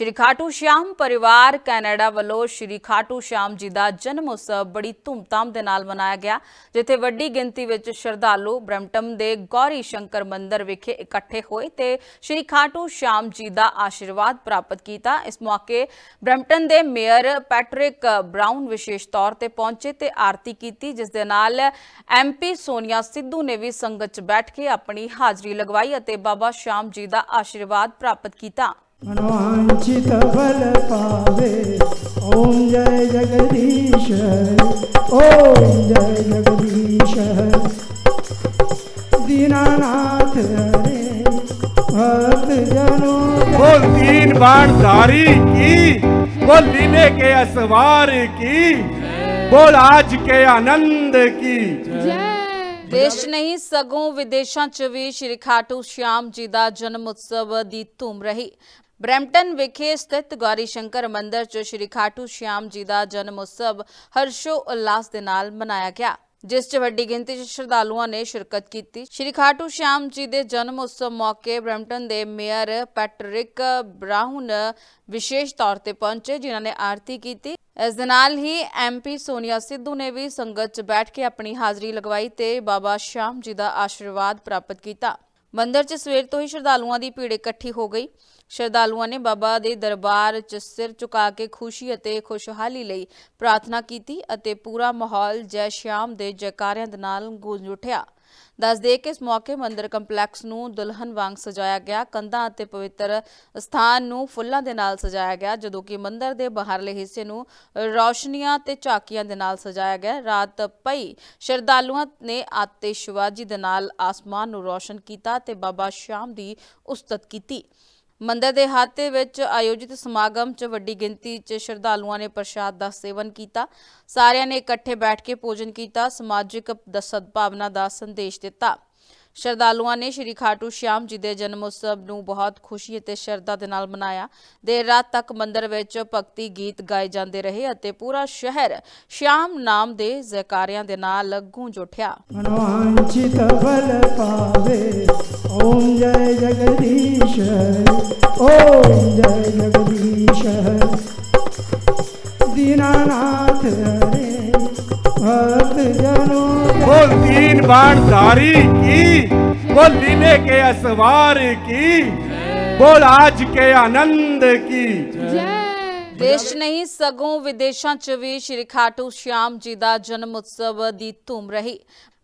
ਸ਼੍ਰੀ ਖਾਟੂ ਸ਼ਾਮ ਪਰਿਵਾਰ ਕੈਨੇਡਾ ਵੱਲੋਂ ਸ਼੍ਰੀ ਖਾਟੂ ਸ਼ਾਮ ਜੀ ਦਾ ਜਨਮ ਉਤਸਵ ਬੜੀ ਧੂਮਧਾਮ ਦੇ ਨਾਲ ਮਨਾਇਆ ਗਿਆ, ਜਿੱਥੇ ਵੱਡੀ ਗਿਣਤੀ ਵਿੱਚ ਸ਼ਰਧਾਲੂ ਬ੍ਰੈਂਪਟਨ ਦੇ ਗੌਰੀ ਸ਼ੰਕਰ ਮੰਦਿਰ ਵਿਖੇ ਇਕੱਠੇ ਹੋਏ ਤੇ ਸ਼੍ਰੀ ਖਾਟੂ ਸ਼ਾਮ ਜੀ ਦਾ ਆਸ਼ੀਰਵਾਦ ਪ੍ਰਾਪਤ ਕੀਤਾ। ਇਸ ਮੌਕੇ ਬ੍ਰੈਂਪਟਨ ਦੇ ਮੇਅਰ ਪੈਟਰਿਕ ਬ੍ਰਾਊਨ ਵਿਸ਼ੇਸ਼ ਤੌਰ ਤੇ ਪਹੁੰਚੇ ਤੇ ਆਰਤੀ ਕੀਤੀ, ਜਿਸ ਦੇ ਨਾਲ ਐਮਪੀ ਸੋਨੀਆ ਸਿੱਧੂ ਨੇ ਵੀ ਸੰਗਤ 'ਚ ਬੈਠ ਕੇ ਆਪਣੀ ਹਾਜ਼ਰੀ ਲਗਵਾਈ ਅਤੇ ਬਾਬਾ ਸ਼ਾਮ ਜੀ ਦਾ ਆਸ਼ੀਰਵਾਦ ਪ੍ਰਾਪਤ ਕੀਤਾ। मनवांचित फल पावे ओम जय जगदीश ओम जय जगदीश दीनानाथ हरे भक्त जनों बोल तीन बाण धारी की बोल लीले के असवार की बोल आज के आनंद की ਦੇਸ਼ 'ਚ ਨਹੀਂ ਸਗੋਂ ਵਿਦੇਸ਼ਾਂ 'ਚ ਵੀ ਸ਼੍ਰੀ ਖਾਟੂ ਸ਼ਾਮ ਜੀ ਦਾ ਜਨਮ ਉਤਸਵ ਦੀ ਧੂਮ ਰਹੀ ਬ੍ਰੈਂਪਟਨ ਵਿਖੇ ਸਥਿਤ ਗੌਰੀ ਸ਼ੰਕਰ ਮੰਦਿਰ 'ਚ ਸ਼੍ਰੀ ਖਾਟੂ ਸ਼ਿਆਮ ਜੀ ਦਾ ਜਨਮ ਉਤਸਵ ਹਰਸ਼ੋ ਉਲਾਸ ਦੇ ਨਾਲ ਮਨਾਇਆ ਗਿਆ, ਜਿਸ 'ਚ ਵੱਡੀ ਗਿਣਤੀ 'ਚ ਸ਼ਰਧਾਲੂਆਂ ਨੇ ਸ਼ਿਰਕਤ ਕੀਤੀ। ਸ਼੍ਰੀ ਖਾਟੂ ਸ਼ਾਮ ਜੀ ਦੇ ਜਨਮ ਉਤਸਵ ਮੌਕੇ ਬ੍ਰੈਂਪਟਨ ਦੇ ਮੇਅਰ ਪੈਟਰਿਕ ਬ੍ਰਾਊਨ ਵਿਸ਼ੇਸ਼ ਤੌਰ ਤੇ ਪਹੁੰਚੇ, ਜਿਨ੍ਹਾਂ ਨੇ ਆਰਤੀ ਕੀਤੀ। ਇਸ ਦੇ ਨਾਲ ਹੀ ਐਮਪੀ ਸੋਨੀਆ ਸਿੱਧੂ ਨੇ ਵੀ ਸੰਗਤ 'ਚ ਬੈਠ ਕੇ ਆਪਣੀ ਹਾਜ਼ਰੀ ਲਗਵਾਈ ਤੇ ਬਾਬਾ ਸ਼ਾਮ ਜੀ ਦਾ ਆਸ਼ੀਰਵਾਦ ਪ੍ਰਾਪਤ ਕੀਤਾ। ਮੰਦਰ 'ਚ ਸਵੇਰ ਤੋਂ ਹੀ ਸ਼ਰਧਾਲੂਆਂ ਦੀ ਭੀੜ ਇਕੱਠੀ ਹੋ ਗਈ। ਸ਼ਰਧਾਲੂਆਂ ਨੇ ਬਾਬਾ ਦੇ ਦਰਬਾਰ 'ਚ ਸਿਰ ਝੁਕਾ ਕੇ ਖੁਸ਼ੀ ਅਤੇ ਖੁਸ਼ਹਾਲੀ ਲਈ ਪ੍ਰਾਰਥਨਾ ਕੀਤੀ ਅਤੇ ਪੂਰਾ ਮਾਹੌਲ ਜੈ ਸ਼ਾਮ ਦੇ ਜੈਕਾਰਿਆਂ ਦੇ ਨਾਲ ਗੂੰਜ ਉੱਠਿਆ। ਦੱਸ ਦੇ ਕਿ ਇਸ ਮੌਕੇ ਮੰਦਿਰ ਕੰਪਲੈਕਸ ਨੂੰ ਦੁਲਹਨ ਵਾਂਗ ਸਜਾਇਆ ਗਿਆ। ਕੰਧਾਂ ਅਤੇ ਪਵਿੱਤਰ ਸਥਾਨ ਨੂੰ ਫੁੱਲਾਂ ਦੇ ਨਾਲ ਸਜਾਇਆ ਗਿਆ, ਜਦੋਂ ਕਿ ਮੰਦਿਰ ਦੇ ਬਾਹਰਲੇ ਹਿੱਸੇ ਨੂੰ ਰੌਸ਼ਨੀਆਂ ਤੇ ਝਾਕੀਆਂ ਦੇ ਨਾਲ ਸਜਾਇਆ ਗਿਆ। ਰਾਤ ਪਈ ਸ਼ਰਧਾਲੂਆਂ ਨੇ ਆਤੇ ਸ਼ਿਵਾਜੀ ਦੇ ਨਾਲ ਆਸਮਾਨ ਨੂੰ ਰੌਸ਼ਨ ਕੀਤਾ ਤੇ ਬਾਬਾ ਸ਼ਾਮ ਦੀ ਉਸਤਤ ਕੀਤੀ। ਮੰਦਰ ਦੇ ਹਾਤੇ ਵਿੱਚ ਆਯੋਜਿਤ ਸਮਾਗਮ 'ਚ ਵੱਡੀ ਗਿਣਤੀ 'ਚ ਸ਼ਰਧਾਲੂਆਂ ਨੇ ਪ੍ਰਸ਼ਾਦ ਦਾ ਸੇਵਨ ਕੀਤਾ। ਸਾਰਿਆਂ ਨੇ ਇਕੱਠੇ ਬੈਠ ਕੇ ਭੋਜਨ ਕੀਤਾ। ਸਮਾਜਿਕ ਸਦਭਾਵਨਾ ਦਾ ਸੰਦੇਸ਼ ਦਿੱਤਾ। ਸ਼ਰਧਾਲੂਆਂ ਨੇ ਸ਼੍ਰੀ ਖਾਟੂ ਸ਼ਿਆਮ ਜੀ ਦੇ ਜਨਮ ਉਤਸਵ ਨੂੰ ਬਹੁਤ ਖੁਸ਼ੀ ਅਤੇ ਸ਼ਰਧਾ ਦੇ ਨਾਲ ਮਨਾਇਆ। ਦੇਰ ਰਾਤ ਤੱਕ ਮੰਦਰ ਵਿੱਚ ਭਗਤੀ ਗੀਤ ਗਾਏ ਜਾਂਦੇ ਰਹੇ ਅਤੇ ਪੂਰਾ ਸ਼ਹਿਰ ਸ਼ਿਆਮ ਨਾਮ ਦੇ ਜ਼ੈਕਾਰਿਆਂ ਦੇ ਨਾਲ ਗੂੰਜ ਉਠਿਆ। ਮਨੋਵਾਂਛਿਤ ਫਲ ਪਾਵੇ ਓਮ ਜੈ ਜਗਦੀਸ਼ ਓਮ ਜੈ ਜਗਦੀਸ਼ ਦੀਨਾਨਾਥ ਰੇ ਭਗਤ ਜਨੋ ਬੋਲ ਤੀਨ ਬਾਣ ਧਾਰੀ की बोल लीले के असवार की बोल आज के आनंद की ਦੇਸ਼ 'ਚ ਨਹੀਂ ਸਗੋਂ ਵਿਦੇਸ਼ਾਂ 'ਚ ਵੀ ਸ਼੍ਰੀ ਖਾਟੂ ਸ਼ਾਮ ਜੀ ਦਾ ਜਨਮ ਉਤਸਵ ਦੀ ਧੂਮ ਰਹੀ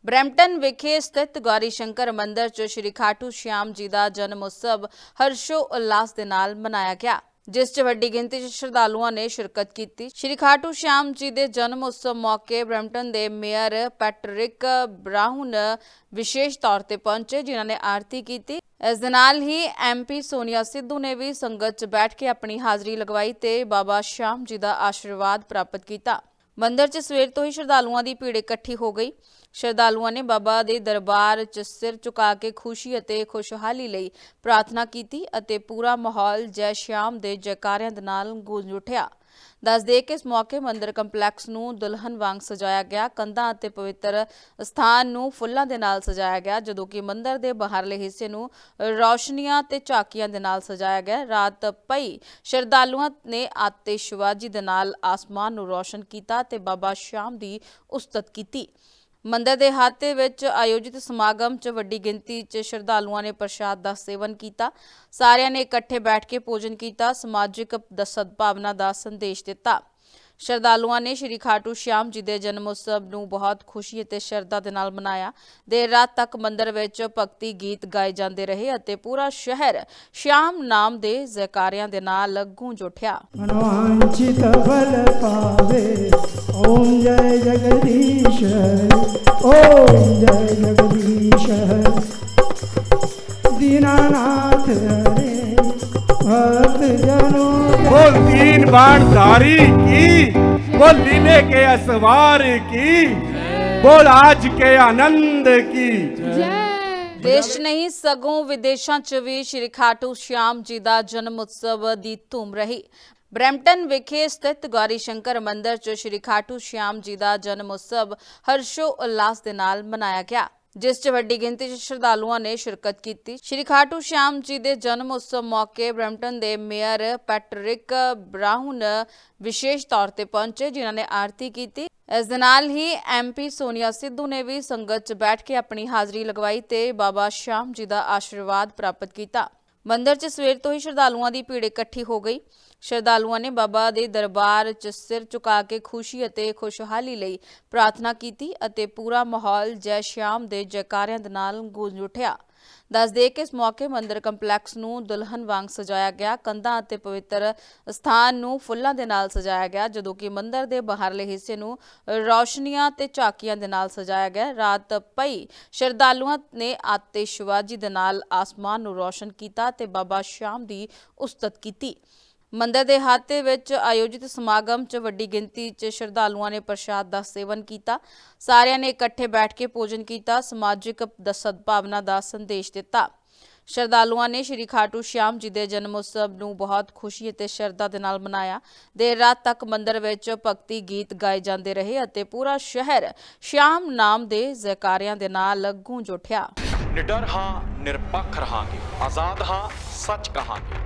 ਬ੍ਰੈਂਪਟਨ ਵਿਖੇ ਸਥਿਤ ਗੌਰੀ ਸ਼ੰਕਰ ਮੰਦਿਰ 'ਚ ਸ਼੍ਰੀ ਖਾਟੂ ਸ਼ਾਮ ਜੀ ਦਾ ਜਨਮ ਉਤਸਵ ਹਰਸ਼ੋ ਉਲਾਸ ਦੇ ਨਾਲ ਮਨਾਇਆ ਗਿਆ ਜਿਸ 'ਚ ਵੱਡੀ ਗਿਣਤੀ 'ਚ ਸ਼ਰਧਾਲੂਆਂ ਨੇ ਸ਼ਿਰਕਤ ਕੀਤੀ। ਸ਼੍ਰੀ ਖਾਟੂ ਸ਼ਾਮ ਜੀ ਦੇ ਜਨਮ ਉਤਸਵ ਮੌਕੇ ਬ੍ਰੈਂਪਟਨ ਦੇ ਮੇਅਰ ਪੈਟਰਿਕ ਬ੍ਰਾਊਨ ਵਿਸ਼ੇਸ਼ ਤੌਰ ਤੇ ਪਹੁੰਚੇ, ਜਿਨ੍ਹਾਂ ਨੇ ਆਰਤੀ ਕੀਤੀ। ਇਸ ਦੇ ਨਾਲ ਹੀ ਐਮਪੀ ਸੋਨੀਆ ਸਿੱਧੂ ਨੇ ਵੀ ਸੰਗਤ 'ਚ ਬੈਠ ਕੇ ਆਪਣੀ ਹਾਜ਼ਰੀ ਲਗਵਾਈ ਤੇ ਬਾਬਾ ਸ਼ਾਮ ਜੀ ਦਾ ਆਸ਼ੀਰਵਾਦ ਪ੍ਰਾਪਤ ਕੀਤਾ। ਮੰਦਰ 'ਚ ਸਵੇਰ ਤੋਂ ਹੀ ਸ਼ਰਧਾਲੂਆਂ ਦੀ ਭੀੜ ਇਕੱਠੀ ਹੋ ਗਈ। ਸ਼ਰਧਾਲੂਆਂ ਨੇ ਬਾਬਾ ਦੇ ਦਰਬਾਰ 'ਚ ਸਿਰ ਝੁਕਾ ਕੇ ਖੁਸ਼ੀ ਅਤੇ ਖੁਸ਼ਹਾਲੀ ਲਈ ਪ੍ਰਾਰਥਨਾ ਕੀਤੀ ਅਤੇ ਪੂਰਾ ਮਾਹੌਲ ਜੈ ਸ਼ਾਮ ਦੇ ਜੈਕਾਰਿਆਂ ਦੇ ਨਾਲ ਗੂੰਜ ਉੱਠਿਆ। ਦੱਸ ਦੇ ਕਿ ਇਸ ਮੌਕੇ ਮੰਦਿਰ ਕੰਪਲੈਕਸ ਨੂੰ ਦੁਲਹਨ ਵਾਂਗ ਸਜਾਇਆ ਗਿਆ। ਕੰਧਾਂ ਅਤੇ ਪਵਿੱਤਰ ਸਥਾਨ ਨੂੰ ਫੁੱਲਾਂ ਦੇ ਨਾਲ ਸਜਾਇਆ ਗਿਆ, ਜਦੋਂ ਕਿ ਮੰਦਿਰ ਦੇ ਬਾਹਰਲੇ ਹਿੱਸੇ ਨੂੰ ਰੌਸ਼ਨੀਆਂ ਤੇ ਝਾਕੀਆਂ ਦੇ ਨਾਲ ਸਜਾਇਆ ਗਿਆ। ਰਾਤ ਪਈ ਸ਼ਰਧਾਲੂਆਂ ਨੇ ਆਤਿਸ਼ਬਾਜ਼ੀ ਦੇ ਨਾਲ ਆਸਮਾਨ ਨੂੰ ਰੌਸ਼ਨ ਕੀਤਾ ਤੇ ਬਾਬਾ ਸ਼ਾਮ ਦੀ ਉਸਤਤ ਕੀਤੀ। ਮੰਦਰ ਦੇ ਹਾਤੇ ਵਿੱਚ ਆਯੋਜਿਤ ਸਮਾਗਮ 'ਚ ਵੱਡੀ ਗਿਣਤੀ 'ਚ ਸ਼ਰਧਾਲੂਆਂ ਨੇ ਪ੍ਰਸ਼ਾਦ ਦਾ ਸੇਵਨ ਕੀਤਾ। ਸਾਰਿਆਂ ਨੇ ਇਕੱਠੇ ਬੈਠ ਕੇ ਭੋਜਨ ਕੀਤਾ। ਸਮਾਜਿਕ ਸਦਭਾਵਨਾ ਦਾ ਸੰਦੇਸ਼ ਦਿੱਤਾ। ਸ਼ਰਧਾਲੂਆਂ ਨੇ ਸ਼੍ਰੀ ਖਾਟੂ ਸ਼ਿਆਮ ਜੀ ਦੇ ਜਨਮ ਉਤਸਵ ਨੂੰ ਬਹੁਤ ਖੁਸ਼ੀ ਅਤੇ ਸ਼ਰਧਾ ਦੇ ਨਾਲ ਮਨਾਇਆ। ਦੇਰ ਰਾਤ ਤੱਕ ਮੰਦਰ ਵਿੱਚ ਭਗਤੀ ਗੀਤ ਗਾਏ ਜਾਂਦੇ ਰਹੇ ਅਤੇ ਪੂਰਾ ਸ਼ਹਿਰ ਸ਼ਿਆਮ ਨਾਮ ਦੇ ਜ਼ੈਕਾਰਿਆਂ ਦੇ ਨਾਲ ਗੂੰਜ ਉਠਿਆ। ਮਨਵਾਂਛਿਤ ਫਲ ਪਾਵੇ। ਓਮ ਜੈ ਜਗਦੀਸ਼ ਓਮ ਜੈ ਜਗਦੀਸ਼ ਦੀਨਾਨਾਥ ਹਰੇ ਭਗਤ ਜਨੋ ਬੋਲ ਦੀਨ ਬਾਣ ਧਾਰੀ। बोल लीले के असवार की बोल आज के आनंद की ਦੇਸ਼ 'ਚ ਨਹੀਂ ਸਗੋਂ ਵਿਦੇਸ਼ਾਂ 'ਚ ਵੀ ਸ਼੍ਰੀ ਖਾਟੂ ਸ਼ਾਮ ਜੀ ਦਾ ਜਨਮ ਉਤਸਵ ਦੀ ਧੂਮ ਰਹੀ ਬ੍ਰੈਂਪਟਨ ਵਿਖੇ ਸਥਿਤ ਗੌਰੀ ਸ਼ੰਕਰ ਮੰਦਿਰ 'ਚ ਸ਼੍ਰੀ ਖਾਟੂ ਸ਼ਾਮ ਜੀ ਦਾ ਜਨਮ ਉਤਸਵ ਹਰਸ਼ੋ ਉਲਾਸ ਦੇ ਨਾਲ ਮਨਾਇਆ ਗਿਆ ਜਿਸ 'ਚ ਵੱਡੀ ਗਿਣਤੀ 'ਚ ਸ਼ਰਧਾਲੂਆਂ ਨੇ ਸ਼ਿਰਕਤ ਕੀਤੀ। ਸ਼੍ਰੀ ਖਾਟੂ ਸ਼ਿਆਮ ਜੀ ਦੇ ਜਨਮ ਉਤਸਵ ਮੌਕੇ ਬ੍ਰੈਂਪਟਨ ਦੇ ਮੇਅਰ ਪੈਟਰਿਕ ਬ੍ਰਾਊਨ ਵਿਸ਼ੇਸ਼ ਤੌਰ ਤੇ ਪਹੁੰਚੇ, ਜਿਨ੍ਹਾਂ ਨੇ ਆਰਤੀ ਕੀਤੀ। ਇਸ ਦੇ ਨਾਲ ਹੀ ਐਮਪੀ ਸੋਨੀਆ ਸਿੱਧੂ ਨੇ ਵੀ ਸੰਗਤ 'ਚ ਬੈਠ ਕੇ ਆਪਣੀ ਹਾਜ਼ਰੀ ਲਗਵਾਈ ਤੇ ਬਾਬਾ ਸ਼ਾਮ ਜੀ ਦਾ ਆਸ਼ੀਰਵਾਦ ਪ੍ਰਾਪਤ ਕੀਤਾ। ਮੰਦਰ 'ਚ ਸਵੇਰ ਤੋਂ ਹੀ ਸ਼ਰਧਾਲੂਆਂ ਦੀ ਭੀੜ ਇਕੱਠੀ ਹੋ ਗਈ। ਸ਼ਰਧਾਲੂਆਂ ਨੇ ਬਾਬਾ ਦੇ ਦਰਬਾਰ 'ਚ ਸਿਰ ਝੁਕਾ ਕੇ ਖੁਸ਼ੀ ਅਤੇ ਖੁਸ਼ਹਾਲੀ ਲਈ ਪ੍ਰਾਰਥਨਾ ਕੀਤੀ ਅਤੇ ਪੂਰਾ ਮਾਹੌਲ ਜੈ ਸ਼ਿਆਮ ਦੇ ਜੈਕਾਰਿਆਂ ਦੇ ਨਾਲ ਗੂੰਜ ਉੱਠਿਆ। ਦੱਸ ਦੇ ਕਿ ਇਸ ਮੌਕੇ ਮੰਦਿਰ ਕੰਪਲੈਕਸ ਨੂੰ ਦੁਲਹਨ ਵਾਂਗ ਸਜਾਇਆ ਗਿਆ। ਕੰਧਾਂ ਅਤੇ ਪਵਿੱਤਰ ਸਥਾਨ ਨੂੰ ਫੁੱਲਾਂ ਦੇ ਨਾਲ ਸਜਾਇਆ ਗਿਆ, ਜਦੋਂ ਕਿ ਮੰਦਿਰ ਦੇ ਬਾਹਰਲੇ ਹਿੱਸੇ ਨੂੰ ਰੌਸ਼ਨੀਆਂ ਤੇ ਝਾਕੀਆਂ ਦੇ ਨਾਲ ਸਜਾਇਆ ਗਿਆ। ਰਾਤ ਪਈ ਸ਼ਰਧਾਲੂਆਂ ਨੇ ਆਤਿਸ਼ਬਾਜ਼ੀ ਦੇ ਨਾਲ ਆਸਮਾਨ ਨੂੰ ਰੌਸ਼ਨ ਕੀਤਾ ਤੇ ਬਾਬਾ ਸ਼ਾਮ ਦੀ ਉਸਤਤ ਕੀਤੀ। ਮੰਦਰ ਦੇ ਹਾਤੇ ਵਿੱਚ ਆਯੋਜਿਤ ਸਮਾਗਮ 'ਚ ਵੱਡੀ ਗਿਣਤੀ 'ਚ ਸ਼ਰਧਾਲੂਆਂ ਨੇ ਪ੍ਰਸ਼ਾਦ ਦਾ ਸੇਵਨ ਕੀਤਾ। ਸਾਰਿਆਂ ਨੇ ਇਕੱਠੇ ਬੈਠ ਕੇ ਭੋਜਨ ਕੀਤਾ, ਸਮਾਜਿਕ ਸਦਭਾਵਨਾ ਦਾ ਸੰਦੇਸ਼ ਦਿੱਤਾ। ਸ਼ਰਧਾਲੂਆਂ ਨੇ ਸ਼੍ਰੀ ਖਾਟੂ ਸ਼ਿਆਮ ਜੀ ਦੇ ਜਨਮ ਉਤਸਵ ਨੂੰ ਬਹੁਤ ਖੁਸ਼ੀ ਅਤੇ ਸ਼ਰਧਾ ਦੇ ਨਾਲ ਮਨਾਇਆ। ਦੇਰ ਰਾਤ ਤੱਕ ਮੰਦਰ ਵਿੱਚ ਭਗਤੀ ਗੀਤ ਗਾਏ ਜਾਂਦੇ ਰਹੇ ਅਤੇ ਪੂਰਾ ਸ਼ਹਿਰ ਸ਼ਿਆਮ ਨਾਮ ਦੇ ਜ਼ੈਕਾਰਿਆਂ ਦੇ ਨਾਲ ਗੂੰਜ ਉੱਠਿਆ। ਨਿਡਰ ਹਾਂ, ਨਿਰਪੱਖ ਰਹਾਂਗੇ। ਆਜ਼ਾਦ ਹਾਂ, ਸੱਚ ਕਹਾਂਗੇ।